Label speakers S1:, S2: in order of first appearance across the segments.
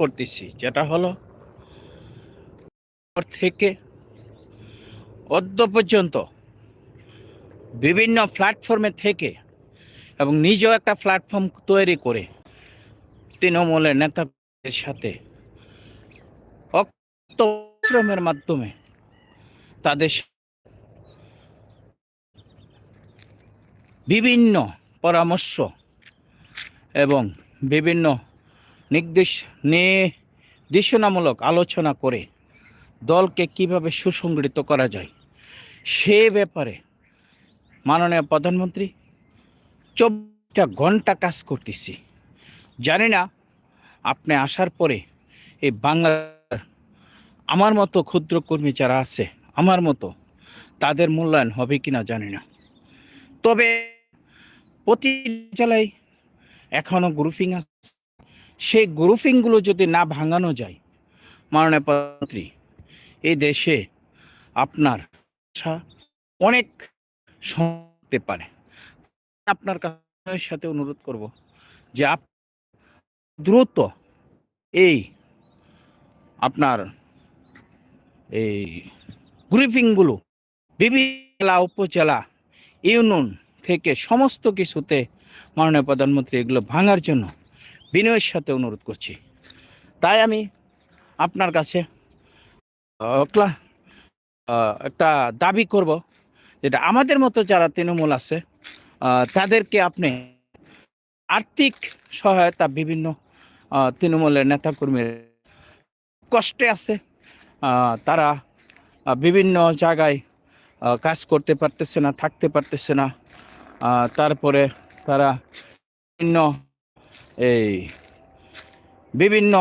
S1: করতেছি, যেটা হলো থেকে অদ্য পর্যন্ত বিভিন্ন প্ল্যাটফর্মে থেকে এবং নিজেও একটা প্ল্যাটফর্ম তৈরি করে তৃণমূলের নেতাদের সাথে অক্ত মাধ্যমে তাদের বিভিন্ন পরামর্শ এবং বিভিন্ন নির্দেশ নির্দেশনামূলক আলোচনা করে দলকে কীভাবে সুসংগঠিত করা যায়, সে ব্যাপারে মাননীয় প্রধানমন্ত্রী চব্বিশটা ঘণ্টা কাজ করতেছি। জানি না আপনি আসার পরে এই বাংলার আমার মতো ক্ষুদ্র কর্মী যারা আছে, আমার মতো তাদের মূল্যায়ন হবে কি না জানি না। তবে প্রতি জেলায় এখনও গ্রুপিং আছে। সেই গ্রুপিংগুলো যদি না ভাঙানো যায়, মাননীয় প্রধানমন্ত্রী, এই দেশে আপনার অনেক শুনতে পারে। আপনার সাথে অনুরোধ করব যে আপ, দ্রুত এই আপনার এই গ্রুপিংগুলো বিভিন্ন উপজেলা, ইউনিয়ন থেকে সমস্ত কিছুতে মাননীয় প্রধানমন্ত্রী এগুলো ভাঙার জন্য বিনয়ের সাথে অনুরোধ করছি। তাই আমি আপনার কাছে একটা দাবি করব যেটা আমাদের মতো যারা তৃণমূল আছে তাদেরকে আপনি আর্থিক সহায়তা বিভিন্ন তৃণমূলের নেতাকর্মীর কষ্টে আছে তারা বিভিন্ন জায়গায় কাজ করতে পারতেছে না, থাকতে পারতেছে না তারপরে তারা বিভিন্ন এই বিভিন্ন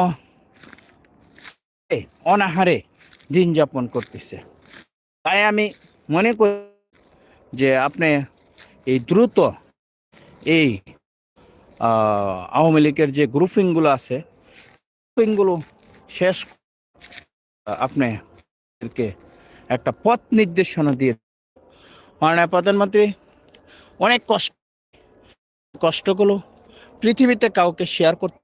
S1: অনাহারে দিন যাপন করতেছে। তাই আমি মনে করি যে আপনি এই দ্রুত এই আওয়ামী লীগের যে গ্রুপিংগুলো আছে গ্রুপিংগুলো শেষ আহ, আপনি এদেরকে একটা পথ নির্দেশনা দিয়ে মাননীয় প্রধানমন্ত্রী অনেক কষ্ট কষ্টগুলো পৃথিবীতে কাউকে শেয়ার করতে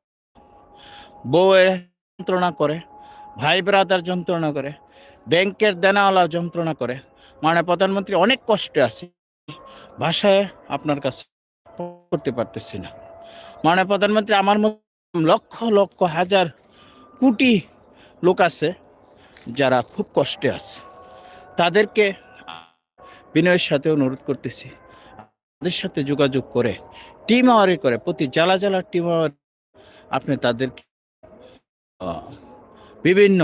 S1: বউয়ের যন্ত্রণা করে, ভাই ব্রাদার যন্ত্রণা করে, ব্যাংকের দেনাওয়ালা যন্ত্রণা করে মানে প্রধানমন্ত্রী অনেক কষ্টে আছে ভাষায় আপনার কাছে করতে পারতেছি না। মানে প্রধানমন্ত্রী আমার লক্ষ লক্ষ, হাজার, কোটি লোক আছে যারা খুব কষ্টে আছে। তাদেরকে বিনয়ের সাথে অনুরোধ করতেছি। তাদের সাথে যোগাযোগ করে টিম আওয়ারি করে, প্রতি জেলা জেলা টিম আওয়ার আপনি তাদেরকে বিভিন্ন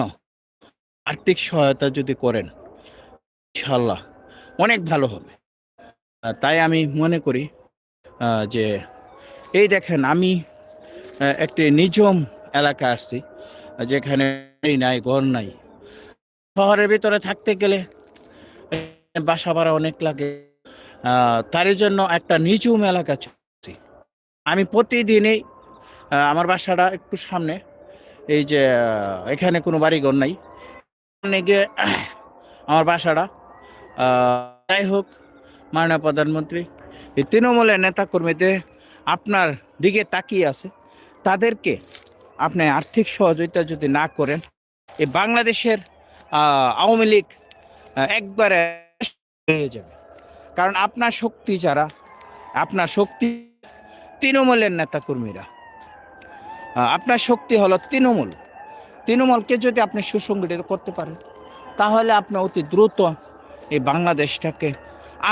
S1: আর্থিক সহায়তা যদি করেন ইনশাল্লাহ অনেক ভালো হবে। তাই আমি মনে করি যে এই দেখেন আমি একটি নিজম এলাকা আসছি, যেখানে নাই, ঘর নাই। শহরের ভিতরে থাকতে গেলে, বাসা ভাড়া অনেক লাগে। তারই জন্য একটা নিচু এলাকা চলছি আমি প্রতিদিনই আমার বাসাটা একটু সামনে, এই যে এখানে কোনো বাড়িঘর নাই। সামনে গিয়ে আমার বাসাটা যাই হোক, মাননীয় প্রধানমন্ত্রী, এই তৃণমূলের নেতাকর্মীতে আপনার দিকে তাকিয়ে আছে। তাদেরকে আপনি আর্থিক সহযোগিতা যদি না করেন এই বাংলাদেশের আওয়ামী লীগ একবারে হয়ে যাবে। কারণ আপনার শক্তি যারা, আপনার শক্তি তৃণমূলের নেতাকর্মীরা। আপনার শক্তি হলো তৃণমূল। তৃণমূলকে যদি আপনি সুসংগঠিত করতে পারেন, তাহলে আপনি অতি দ্রুত এই বাংলাদেশটাকে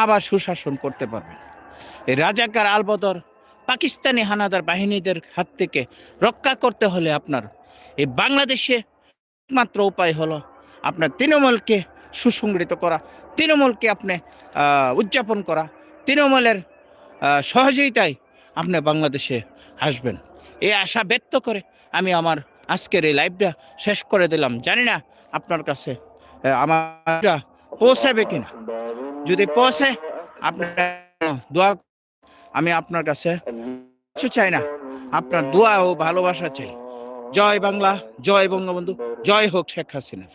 S1: আবার সুশাসন করতে পারবেন। এই রাজাকার আলবদর পাকিস্তানি হানাদার বাহিনীদের হাত থেকে রক্ষা করতে হলে আপনার এই বাংলাদেশে একমাত্র উপায় হলো আপনার তৃণমূলকে সুসংগঠিত করা তৃণমূলকে আপনি উদযাপন করা তৃণমূলের সহযোগিতায় আপনি বাংলাদেশে আসবেন। এই আশা ব্যক্ত করে আমি আমার আজকের এই লাইভটা শেষ করে দিলাম। জানি না আপনার কাছে আহ, আমার পৌঁছাবে কিনা। যদি পৌঁছে আপনার দোয়া আমি আপনার কাছে কিছু চাই না। আপনার দোয়া ও ভালোবাসা চাই। জয় বাংলা জয় বঙ্গবন্ধু জয় হোক শেখ হাসিনার।